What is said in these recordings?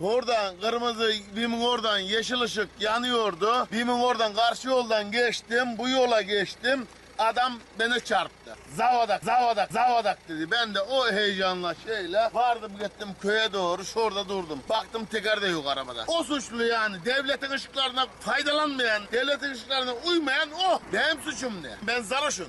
Oradan kırmızı bimin oradan yeşil ışık yanıyordu. Bimin oradan karşı yoldan geçtim. Bu yola geçtim. Adam beni çarptı. Zavadak, zavadak, zavadak dedi. Ben de o heyecanla şeyle vardım gittim köye doğru. Şurada durdum. Baktım teker de yok arabada. O suçlu yani. Devletin ışıklarına faydalanmayan, devletin ışıklarına uymayan o. Benim suçum ne? Ben sarhoşum.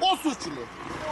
o suçlu.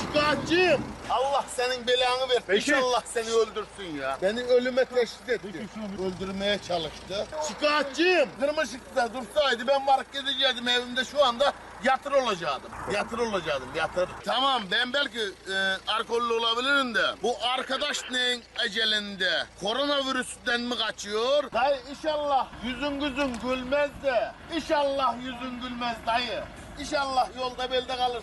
Şikayetçiyim. Allah senin belanı ver. Peki. İnşallah seni öldürsün ya. Beni ölüme teşhis etti. Öldürmeye çalıştı. Şikayetçiyim. Kırmızı ışıkta dursaydı ben varıp gidecektim evimde şu anda yatır olacaktım. Yatır olacaktım yatır. Tamam ben belki e, alkollü olabilirim de bu arkadaş neyin ecelinde koronavirüsten mi kaçıyor? Dayı inşallah yüzün gözün gülmez de. İnşallah yüzün gülmez dayı. İnşallah yolda belde kalırsın.